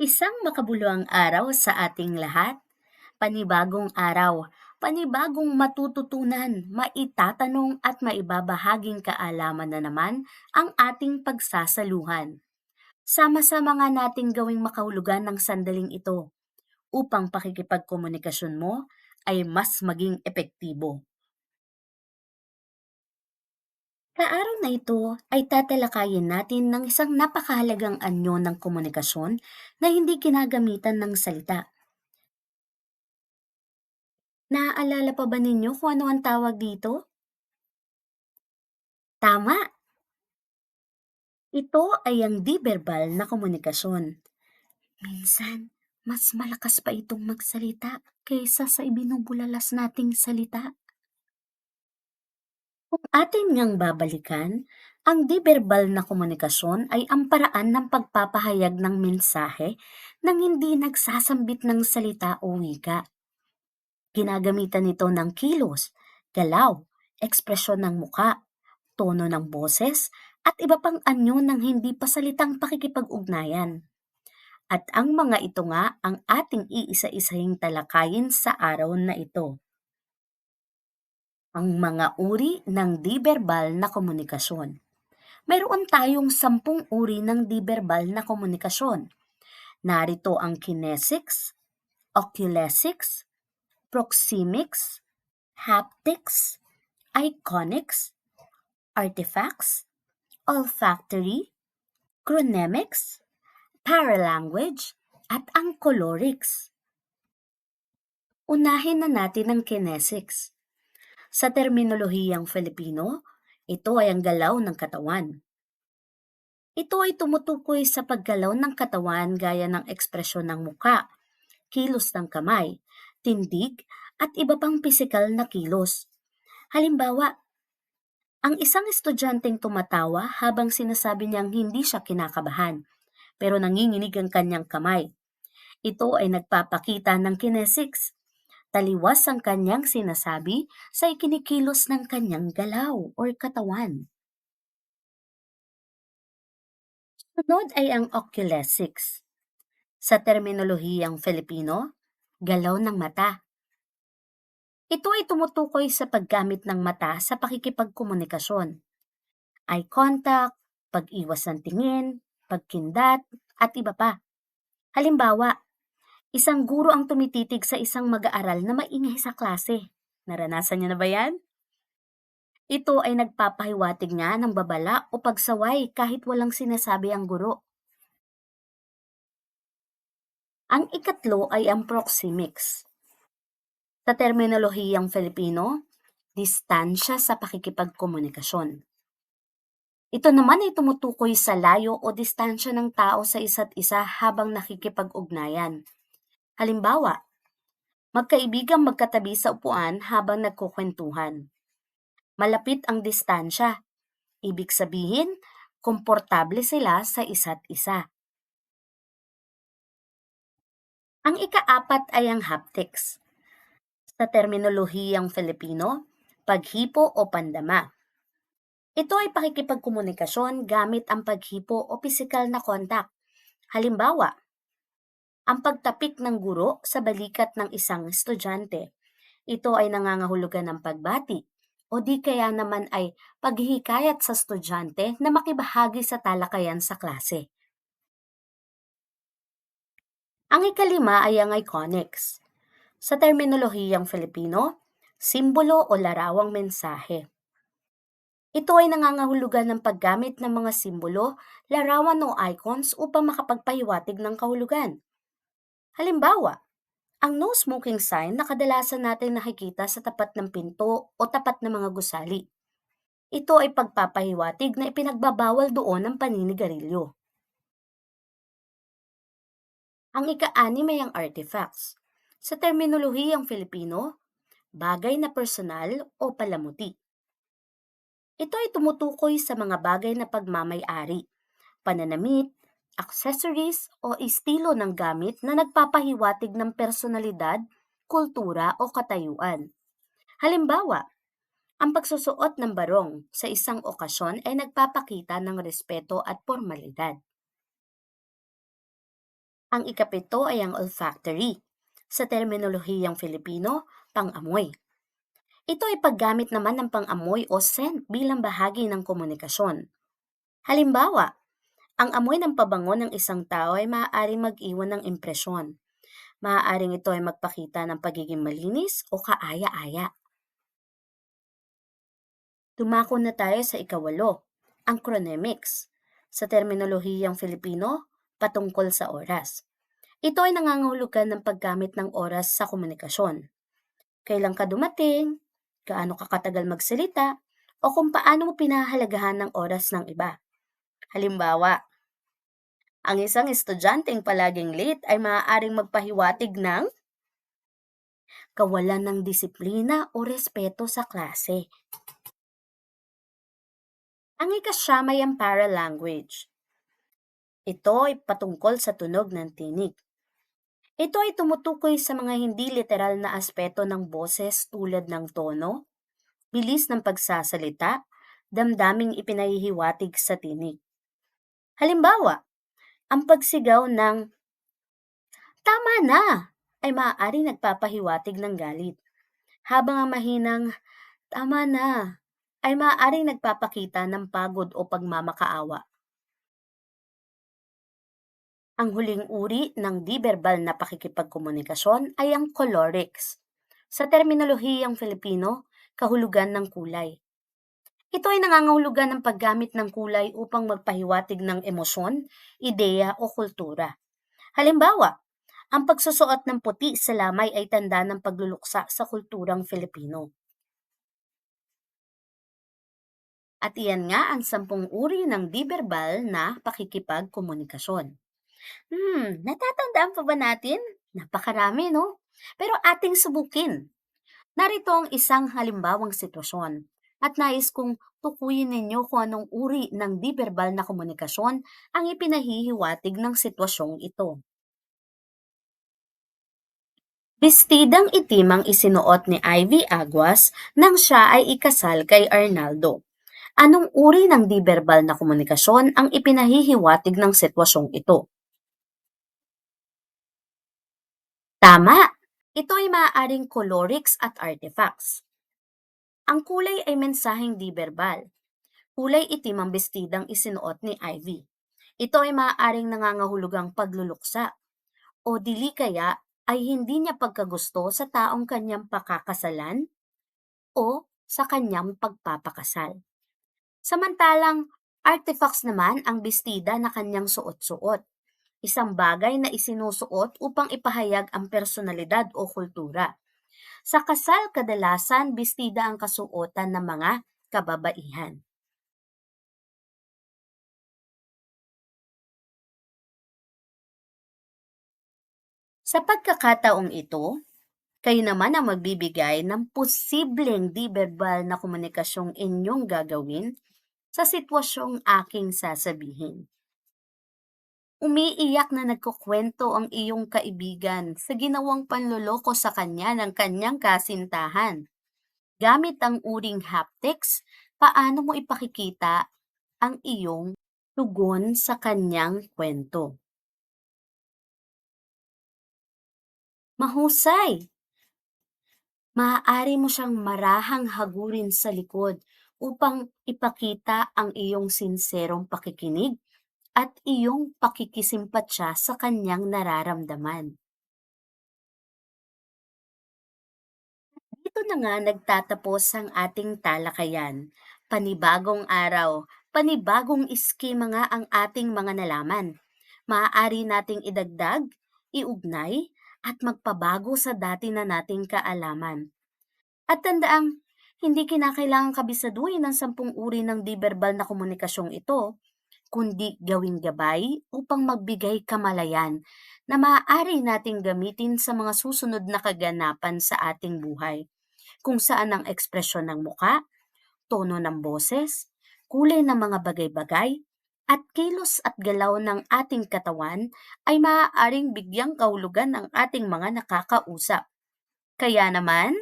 Isang makabuluhang araw sa ating lahat. Panibagong araw, panibagong matututunan, maitatanong at maibabahaging kaalaman na naman ang ating pagsasaluhan. Sama-sama nga nating gawing makahulugan ng sandaling ito upang pakikipagkomunikasyon mo ay mas maging epektibo. Sa araw na ito ay tatalakayin natin ng isang napakahalagang anyo ng komunikasyon na hindi ginagamitan ng salita. Naaalala pa ba ninyo kung ano ang tawag dito? Tama! Ito ay ang di-verbal na komunikasyon. Minsan, mas malakas pa itong magsalita kaysa sa ibinubulalas nating salita. Kung atin ngang babalikan, ang di-verbal na komunikasyon ay ang paraan ng pagpapahayag ng mensahe nang hindi nagsasambit ng salita o wika. Ginagamitan ito ng kilos, galaw, ekspresyon ng muka, tono ng boses, at iba pang anyo ng hindi pasalitang pakikipag-ugnayan. At ang mga ito nga ang ating iisa-isahing talakayin sa araw na ito ang mga uri ng di-verbal na komunikasyon. Mayroon tayong sampung uri ng di-verbal na komunikasyon. Narito ang kinesics, oculesics, proxemics, haptics, iconics, artifacts, olfactory, chronemics, paralanguage, at ang colorics. Unahin na natin ang kinesics. Sa terminolohiyang Filipino, ito ay ang galaw ng katawan. Ito ay tumutukoy sa paggalaw ng katawan gaya ng ekspresyon ng muka, kilos ng kamay, tindig, at iba pang pisikal na kilos. Halimbawa, ang isang estudyanteng tumatawa habang sinasabi niyang hindi siya kinakabahan, pero nanginginig ang kanyang kamay. Ito ay nagpapakita ng kinesics Taliwas ang kanyang sinasabi sa ikinikilos ng kanyang galaw or katawan. Sunod ay ang oculesics. Sa terminolohiyang Filipino, galaw ng mata. Ito ay tumutukoy sa paggamit ng mata sa pakikipagkomunikasyon. Eye contact, pag-iwas ng tingin, pagkindat, at iba pa. Halimbawa, Isang guro ang tumititig sa isang mag-aaral na maingay sa klase. Naranasan niyo na ba yan? Ito ay nagpapahiwatig nga ng babala o pagsaway kahit walang sinasabi ang guro. Ang ikatlo ay ang proxemics. Sa terminolohiyang Filipino, distansya sa pakikipagkomunikasyon. Ito naman ay tumutukoy sa layo o distansya ng tao sa isa't isa habang nakikipag-ugnayan. Halimbawa, magkaibigang magkatabi sa upuan habang nagkukwentuhan. Malapit ang distansya. Ibig sabihin, komportable sila sa isa't isa. Ang ikaapat ay ang haptics. Sa terminolohiyang Filipino, paghipo o pandama. Ito ay pakikipagkomunikasyon gamit ang paghipo o pisikal na kontak. Halimbawa, ang pagtapik ng guro sa balikat ng isang estudyante. Ito ay nangangahulugan ng pagbati o di kaya naman ay paghihikayat sa estudyante na makibahagi sa talakayan sa klase. Ang ikalima ay ang iconics. Sa terminolohiyang Filipino, simbolo o larawang mensahe. Ito ay nangangahulugan ng paggamit ng mga simbolo, larawan o icons upang makapagpahiwatig ng kahulugan. Halimbawa, ang no smoking sign na kadalasan natin nakikita sa tapat ng pinto o tapat ng mga gusali. Ito ay pagpapahiwatig na ipinagbabawal doon ang paninigarilyo. Ang ika-anim ay ang artifacts. Sa terminolohiyang Filipino, bagay na personal o palamuti. Ito ay tumutukoy sa mga bagay na pagmamay-ari, pananamit, accessories o estilo ng gamit na nagpapahiwatig ng personalidad, kultura o katayuan. Halimbawa, ang pagsusuot ng barong sa isang okasyon ay nagpapakita ng respeto at formalidad. Ang ikapito ay ang olfactory. Sa terminolohiyang Filipino, pang-amoy. Ito ay paggamit naman ng pang-amoy o scent bilang bahagi ng komunikasyon. Halimbawa, ang amoy ng pabango ng isang tao ay maaaring mag-iwan ng impresyon. Maaaring ito ay magpakita ng pagiging malinis o kaaya-aya. Dumako na tayo sa ikawalo, ang chronemics. Sa terminolohiyang Filipino, patungkol sa oras. Ito ay nangangahulugan ng paggamit ng oras sa komunikasyon. Kailan ka dumating, gaano ka katagal magsalita, o kung paano mo pinahalagahan ng oras ng iba. Halimbawa, ang isang estudyanteng palaging late ay maaaring magpahiwatig ng kawalan ng disiplina o respeto sa klase. Ang ikasyam ay ang paralanguage. Ito ay patungkol sa tunog ng tinig. Ito ay tumutukoy sa mga hindi literal na aspeto ng boses tulad ng tono, bilis ng pagsasalita, damdaming ipinahihiwatig sa tinig. Halimbawa, ang pagsigaw ng "Tama na!" ay maaaring nagpapahiwatig ng galit, habang ang mahinang "Tama na!" ay maaaring nagpapakita ng pagod o pagmamakaawa. Ang huling uri ng di-verbal na pakikipagkomunikasyon ay ang colorics. Sa terminolohiyang Filipino, kahulugan ng kulay. Ito ay nangangahulugan ng paggamit ng kulay upang magpahiwatig ng emosyon, ideya o kultura. Halimbawa, ang pagsusuot ng puti sa lamay ay tanda ng pagluluksa sa kulturang Filipino. At iyan nga ang sampung uri ng di-verbal na pakikipagkomunikasyon. Hmm, natatandaan pa ba natin? Napakarami, no? Pero ating subukin. Narito ang isang halimbawang sitwasyon at nais kong tukuyin ninyo kung anong uri ng di-verbal na komunikasyon ang ipinahihiwatig ng sitwasyong ito. Bestidang itim ang isinuot ni Ivy Aguas nang siya ay ikasal kay Arnaldo. Anong uri ng di-verbal na komunikasyon ang ipinahihiwatig ng sitwasyong ito? Tama! Ito ay maaaring colorics at artifacts. Ang kulay ay mensaheng di-verbal. Kulay itim ang bestidang isinuot ni Ivy. Ito ay maaaring nangangahulugang pagluluksa o dili kaya ay hindi niya pagkagusto sa taong kanyang pakakasalan o sa kanyang pagpapakasal. Samantalang artifacts naman ang bestida na kanyang suot-suot isang bagay na isinusuot upang ipahayag ang personalidad o kultura. Sa kasal, kadalasan bestida ang kasuotan ng mga kababaihan. Sa pagkakataong ito, kayo naman ang magbibigay ng posibleng di-verbal na komunikasyong inyong gagawin sa sitwasyong aking sasabihin. Umiiyak na nagkukwento ang iyong kaibigan sa ginawang panloloko sa kanya ng kanyang kasintahan. Gamit ang uring haptics, paano mo ipakikita ang iyong tugon sa kanyang kwento. Mahusay! Maaari mo siyang marahang hagurin sa likod upang ipakita ang iyong sinserong pakikinig at iyong pakikisimpatya sa kanyang nararamdaman. Dito na nga nagtatapos ang ating talakayan. Panibagong araw, panibagong iskema nga ang ating mga nalaman. Maaari nating idagdag, iugnay, at magpabago sa dati na nating kaalaman. At tandaang, hindi kinakailangan kabisaduhin ng sampung uri ng di-verbal na komunikasyong ito kundi gawing gabay upang magbigay kamalayan na maaari nating gamitin sa mga susunod na kaganapan sa ating buhay, kung saan ang ekspresyon ng muka, tono ng boses, kulay ng mga bagay-bagay, at kilos at galaw ng ating katawan ay maaaring bigyang kahulugan ng ating mga nakakausap. Kaya naman,